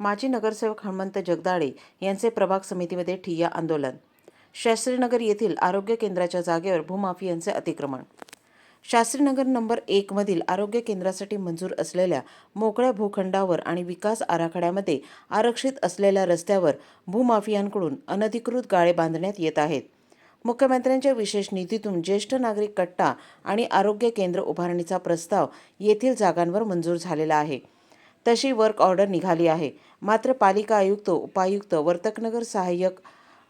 माजी नगरसेवक हनुमंत जगदाळे यांचे प्रभाग समितीमध्ये ठिय्या आंदोलन. शास्त्रीनगर येथील आरोग्य केंद्राच्या जागेवर भूमाफियांचे अतिक्रमण. शास्त्रीनगर नंबर एकमधील आरोग्य केंद्रासाठी मंजूर असलेल्या मोकळ्या भूखंडावर आणि विकास आराखड्यामध्ये आरक्षित असलेल्या रस्त्यावर भूमाफियांकडून अनधिकृत गाळे बांधण्यात येत आहेत. मुख्यमंत्र्यांच्या विशेष निधीतून ज्येष्ठ नागरिक कट्टा आणि आरोग्य केंद्र उभारणीचा प्रस्ताव येथील जागांवर मंजूर झालेला आहे. तशी वर्क ऑर्डर निघाली आहे. मात्र पालिका आयुक्त उपायुक्त वर्तकनगर सहाय्यक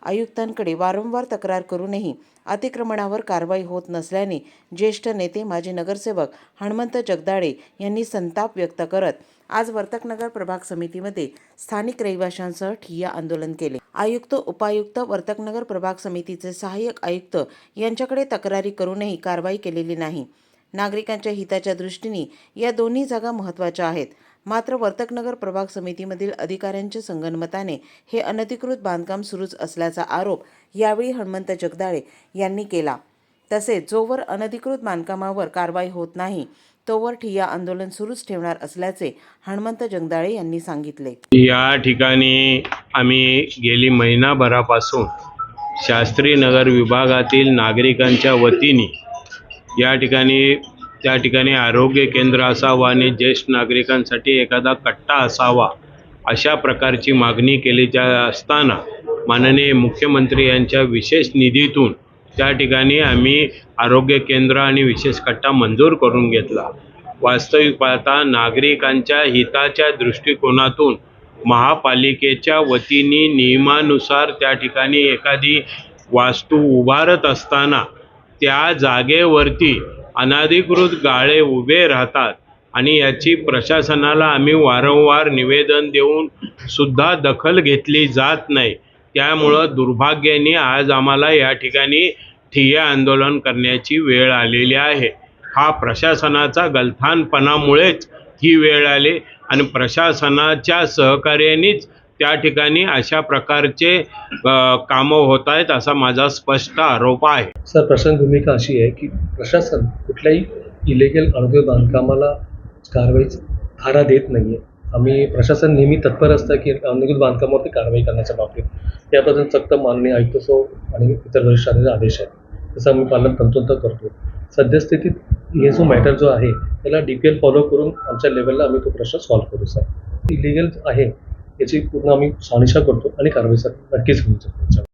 आयुक्तांकडे वारंवार तक्रार करूनही अतिक्रमणावर कारवाई होत नसल्याने ज्येष्ठ नेते माजी नगरसेवक हनुमंत जगदाळे यांनी संताप व्यक्त करत आज वर्तकनगर प्रभाग समितीमध्ये स्थानिक रहिवाशांसह ठिय्या आंदोलन केले. आयुक्त उपायुक्त वर्तकनगर प्रभाग समितीचे सहाय्यक आयुक्त यांच्याकडे तक्रारी करूनही कारवाई केलेली नाही. नागरिकांच्या हिताच्या दृष्टीने या दोन्ही जागा महत्त्वाच्या आहेत. मात्र वर्तकनगर प्रभाग समितीमधील अधिकाऱ्यांच्या संगनमताने हे अनधिकृत बांधकाम सुरूच असल्याचा आरोप यावेळी हनुमंत जगदाळे यांनी केला. तसेच जोवर अनधिकृत बांधकामावर कारवाई होत नाही तोवर ठिय्या आंदोलन सुरूच ठेवणार असल्याचे हनुमंत जगदाळे यांनी सांगितले. या ठिकाणी आम्ही गेली महिनाभरापासून शास्त्री नगर विभागातील नागरिकांच्या वतीने या ठिकाणी त्या ठिकाणी आरोग्य केंद्र असावं आणि ज्येष्ठ नागरिकांसाठी एखादा कट्टा असावा अशा प्रकारची मागणी केली जा असताना माननीय मुख्यमंत्री यांच्या विशेष निधीतून त्या ठिकाणी आम्ही आरोग्य केंद्र आणि विशेष कट्टा मंजूर करून घेतला. वास्तविक पाहता नागरिकांच्या हिताच्या दृष्टिकोनातून महापालिकेच्या वतीने नियमानुसार त्या ठिकाणी एखादी वास्तू उभारत असताना त्या जागेवरती अनाधिकृत गाळे उभे राहतात आणि याची प्रशासनाला आम्ही वारंवार निवेदन देऊन सुद्धा दखल घेतली जात नाही. त्यामुळं दुर्भाग्याने आज आम्हाला या ठिकाणी ठिय्या आंदोलन करण्याची वेळ आलेली आहे. हा प्रशासनाचा गलथानपणामुळेच ही वेळ आली आणि प्रशासनाच्या सहकार्यानेच त्या ठिकाणी अशा प्रकारचे कामं होत आहेत असा माझा स्पष्ट आरोप आहे. सर प्रशासन भूमिका अशी आहे की प्रशासन कुठल्याही इलिगल अवैध बांधकामाला कारवाई थारा देत नाही आहे आम्ही प्रशासन नेहमी तत्पर असतं की अनुगत बांधकामावरती कारवाई करण्याच्या बाबतीत. याबद्दल सक्त माननीय आयुक्त सो आणि इतर वरिष्ठांचे आदेश आहेत. तसं आम्ही पालन तंतोतंत करतो. सद्यस्थितीत हे जो मॅटर जो आहे त्याला डी पी एल फॉलो करून आमच्या लेवलला आम्ही तो प्रश्न सॉल्व्ह करू सर. इलिगल आहे याची पूर्ण आम्ही शहानिशा करतो आणि कारवाई सर नक्कीच होऊ शकतो.